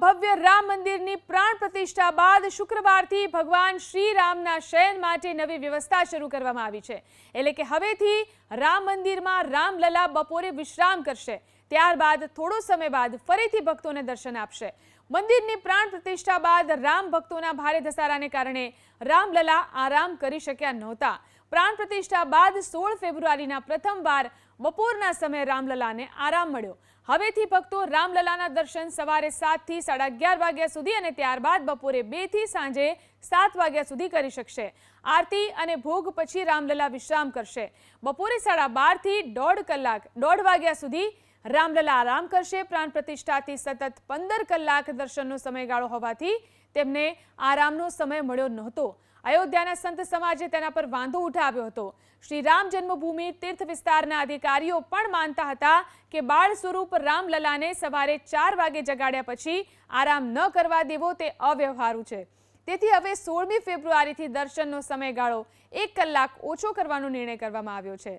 ભવ્ય રામ મંદિરની પ્રાણ પ્રતિષ્ઠા બાદ શુક્રવારથી ભગવાન શ્રી રામના શયન માટે નવી વ્યવસ્થા શરૂ કરવામાં આવી છે. એટલે કે હવેથી રામ મંદિરમાં રામલલા બપોરે વિશ્રામ કરશે. ત્યારબાદ થોડો સમય બાદ ફરીથી ભક્તોને દર્શન આપશે. મંદિરની પ્રાણ પ્રતિષ્ઠા બાદ રામ ભક્તોના ભારે ધસારાને કારણે રામલલા આરામ કરી શક્યા નહોતા. પ્રાણ પ્રતિષ્ઠા બાદ સોળ ફેબ્રુઆરીના પ્રથમવાર બપોરના સમયે રામલલાને આરામ મળ્યો. હવેથી ભક્તો રામલલાના દર્શન સવારે સાતથી સાડા અગિયાર વાગ્યા સુધી અને ત્યારબાદ બપોરે બેથી સાંજે સાત વાગ્યા સુધી કરી શકશે. આરતી અને ભોગ પછી રામલલા વિશ્રામ કરશે. બપોરે સાડા બારથી દોઢ કલાક, દોઢ વાગ્યા સુધી રામલલા આરામ કરશે. પ્રાણ પ્રતિષ્ઠાથી સતત પંદર કલાક દર્શનનો સમયગાળો હોવાથી તેમને આરામનો સમય મળ્યો નહોતો. અયોધ્યાના સંત સમાજે તેના પર વાંધો ઉઠાવ્યો હતો. શ્રી રામ જન્મભૂમિ તીર્થ વિસ્તારના અધિકારીઓ પણ માનતા હતા કે બાળ સ્વરૂપ રામલલાને સવારે ચાર વાગે જગાડ્યા પછી આરામ ન કરવા દેવો તે અવ્યવહારુ છે. તેથી હવે સોળમી ફેબ્રુઆરીથી દર્શનનો સમયગાળો એક કલાક ઓછો કરવાનો નિર્ણય કરવામાં આવ્યો છે.